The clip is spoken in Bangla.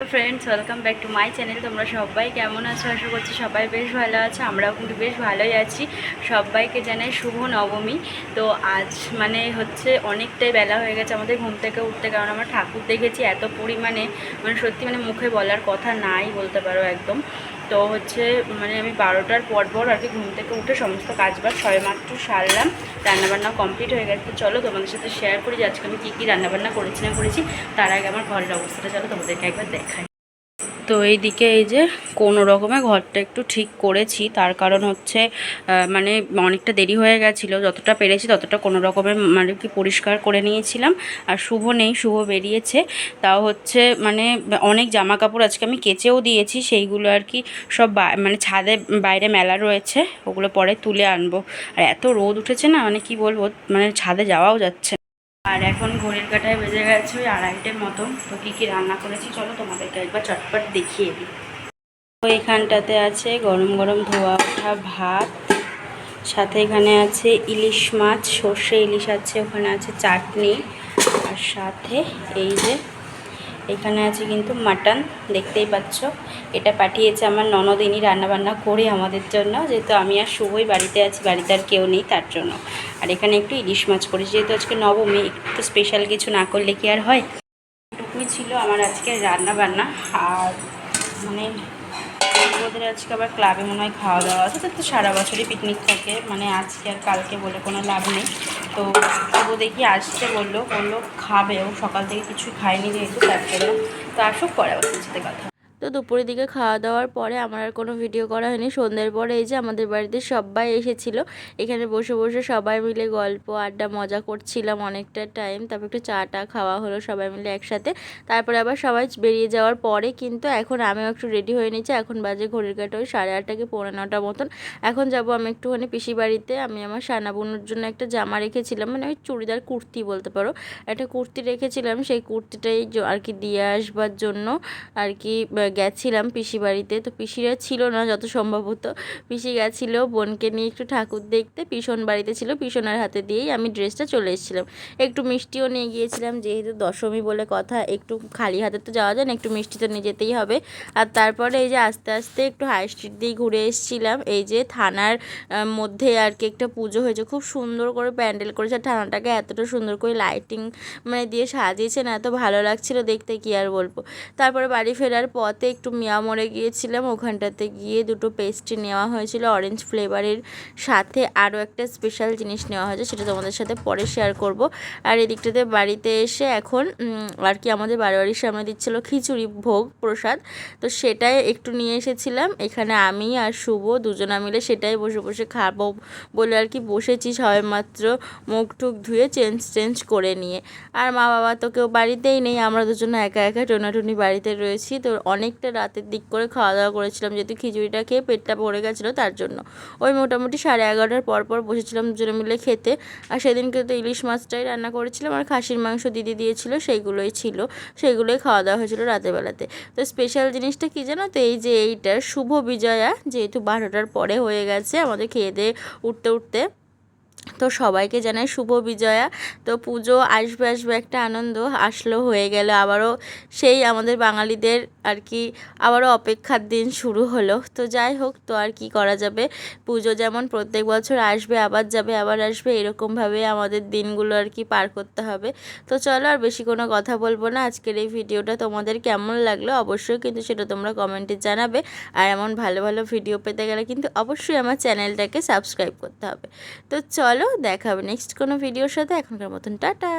Friends welcome back to my channel তোমরা সবাই কেমন আছো? আশা করছি সবাই বেশ ভালো আছো। আমরাও কিন্তু বেশ ভালোই আছি। সবাইকে জানাই শুভ নবমী। তো আজ মানে হচ্ছে অনেকটাই বেলা হয়ে গেছে আমাদের ঘুম থেকে উঠতে। কারণ আমরা ঠাকুর দেখেছি, এত পরিমাণে মানে সত্যি মানে মুখে বলার কথা নাই বলতে পারো একদম। তো হচ্ছে মানে আমি বারোটার পর পর আর কি ঘুম থেকে উঠে সমস্ত কাজবাজ মাত্র সারলাম, রান্নাবান্না কমপ্লিট হয়ে গেছে। চলো তোমাদের সাথে শেয়ার করি যে আজকে আমি কী কী রান্নাবান্না করেছি না করেছি, তার আগে আমার ঘরের অবস্থাটা চলো তোমাদেরকে একবার দেখাই। তো এইদিকে এই যে কোনো রকমে ঘরটা একটু ঠিক করেছি। তার কারণ হচ্ছে মানে অনেকটা দেরি হয়ে গেছিল। যতটা পেরেছি ততটা কোনো রকমে মানে কি পরিষ্কার করে নিয়েছিলাম। আর শুভ নেই, শুভ বেরিয়েছে। তাও হচ্ছে মানে অনেক জামা কাপড় আজকে আমি কেচেও দিয়েছি। সেইগুলো আর কি সব মানে ছাদে বাইরে মেলা রয়েছে। ওগুলো পরে তুলে আনব। আর এত রোদ উঠেছে না মানে কি বলব মানে ছাদে যাওয়াও যাচ্ছে। আর এখন ঘড়ির কাটায় বেজে গেছে ওই আড়াইটের মতন তো কী কী রান্না করেছি চলো তোমাদেরকে একবার চটপট দেখিয়ে দিই। তো এখানটাতে আছে গরম গরম ধোয়া ওঠা ভাত, সাথে এখানে আছে ইলিশ মাছ, সর্ষে ইলিশ আছে, ওখানে আছে চাটনি, আর সাথে এই যে এখানে আছে কিন্তু মাটন, দেখতেই পাচ্ছ। এটা পাঠিয়েছে আমার ননদিনী রান্নাবান্না করে আমাদের জন্য। যেহেতু আমি আর শুভই বাড়িতে আছি, বাড়িতে আর কেউ নেই তার জন্য। আর এখানে একটু ইলিশ মাছ করেছি, যেহেতু আজকে নবমী, একটু স্পেশাল কিছু না করলে কি আর হয়? টুকুই ছিল আমার আজকে রান্নাবান্না। আর মানে ওদের আজকে আবার ক্লাবে মনে হয় খাওয়া দাওয়া আছে, তো সারা বছরই পিকনিক থাকে। মানে আজকে আর কালকে বলে কোনো লাভ নেই। তো তবু দেখি আসছে বলল বলল খাবে ও, সকাল থেকে কিছু খায়নি যেহেতু, তার জন্য। তো আসুক, পরে আবার কথা। তো দুপুরের দিকে খাওয়া দাওয়ার পরে আমার আর কোনো ভিডিও করা হয়নি। সন্ধ্যের পরে এই যে আমাদের বাড়িতে সবাই এসেছিল, এখানে বসে বসে সবাই মিলে গল্প, আড্ডা, মজা করছিলাম অনেকটা টাইম তারপর একটু চা টা খাওয়া হলো সবাই মিলে একসাথে। তারপরে আবার সবাই বেরিয়ে যাওয়ার পরে কিন্তু এখন আমিও একটু রেডি হয়ে নিচ্ছি। এখন বাজে ঘড়ির কাটা ওই সাড়ে আটটা কি পৌনে নটা মতন। এখন যাব আমি একটুখানি পিসি বাড়িতে। আমি আমার সানা বোনের জন্য একটা জামা রেখেছিলাম মানে ওই চুড়িদার কুর্তি বলতে পারো। একটা কুর্তি রেখেছিলাম, সেই কুর্তিটাই আর কি দিয়ে আসবার জন্য আর কি গেছিলাম পিসি বাড়িতে। তো পিসিরা ছিল না, যত সম্ভবত পিসি গেছিল, বোনকে নিয়ে একটু ঠাকুর দেখতে। পিসন বাড়িতে ছিল, পিসনের হাতে দিয়েই আমি ড্রেসটা চলে এসেছিলাম। একটু মিষ্টিও নিয়ে গিয়েছিলাম, যেহেতু দশমী বলে কথা, একটু খালি হাতে তো যাওয়া যায় না, একটু মিষ্টি তো নিয়ে যেতেই হবে। আর তারপরে এই যে আস্তে আস্তে একটু হাই স্ট্রিট দিয়ে ঘুরে এসেছিলাম। এই যে থানার মধ্যে আর কি একটা পুজো হয়েছে, খুব সুন্দর করে প্যান্ডেল করেছে। থানাটাকে এতটা সুন্দর করে লাইটিং মানে দিয়ে সাজিয়েছে না, এত ভালো লাগছিল দেখতে, কি আর বলব। তারপরে বাড়ি ফেরার পথে একটু মিয়া মোড়ে গিয়েছিলাম, ওখানটাতে গিয়ে দুটো পেস্ট্রি নেওয়া হয়েছিল অরেঞ্জ ফ্লেভারের সাথে আরও একটা স্পেশাল জিনিস নেওয়া হয়েছে, সেটা তোমাদের সাথে পরে শেয়ার করব। আর এদিকটাতে বাড়িতে এসে এখন আর কি আমাদের বাড়ি বাড়ির সামনে দিচ্ছিল খিচুড়ি ভোগ, প্রসাদ। তো সেটাই একটু নিয়ে এসেছিলাম, এখানে আমি আর শুভ দুজনা মিলে সেটাই বসে বসে খাব বলে আর কি বসেছি সবাই মাত্র মুখ টুক ধুয়ে চেঞ্জ চেঞ্জ করে নিয়ে। আর মা বাবা তো কেউ বাড়িতেই নেই, আমরা দুজনে একা একা টোনাটুনি বাড়িতে রয়েছি, তো অনেকটা রাতের দিক করে খাওয়া দাওয়া করেছিলাম। যেহেতু খিচুড়িটা খেয়ে পেটটা ভরে গেছিল তার জন্য। ওই মোটামুটি সাড়ে এগারোটার পর পর বসেছিলাম দুজনে মিলে খেতে। আর সেদিনকে তো ইলিশ মাছটাই রান্না করেছিলাম আর খাসির মাংস দিদি দিয়েছিল, সেইগুলোই ছিল। সেইগুলোই খাওয়া দাওয়া হয়েছিল রাতের বেলাতে তো স্পেশাল জিনিসটা কী জানো তো? এই যে এইটার শুভ বিজয়া, যেহেতু বারোটার পরে হয়ে গেছে আমাদের খেয়ে দিয়ে উঠতে উঠতে। তো সবাইকে জানাই শুভ বিজয়া। তো পুজো আসবে আসবে একটা আনন্দ আসলো হয়ে গেল। আবারও সেই আমাদের বাঙালিদের আর কি আবারও অপেক্ষার দিন শুরু হলো। তো যাই হোক, তো আর কি করা যাবে? পুজো যেমন প্রত্যেক বছর আসবে, আবার যাবে, আবার আসবে, এরকমভাবে আমাদের দিনগুলো আর কি পার করতে হবে। তো চলো আর বেশি কোনো কথা বলব না। আজকের এই ভিডিওটা তোমাদের কেমন লাগল অবশ্যই কিন্তু সেটা তোমরা কমেন্টে জানাবে। আর এমন ভালো ভালো ভিডিও পেতে গেলে কিন্তু অবশ্যই আমার চ্যানেলটাকে সাবস্ক্রাইব করতে হবে। তো চলো দেখা হবে নেক্সট কোনো ভিডিওর সাথে। এখনকার মতন টাটা।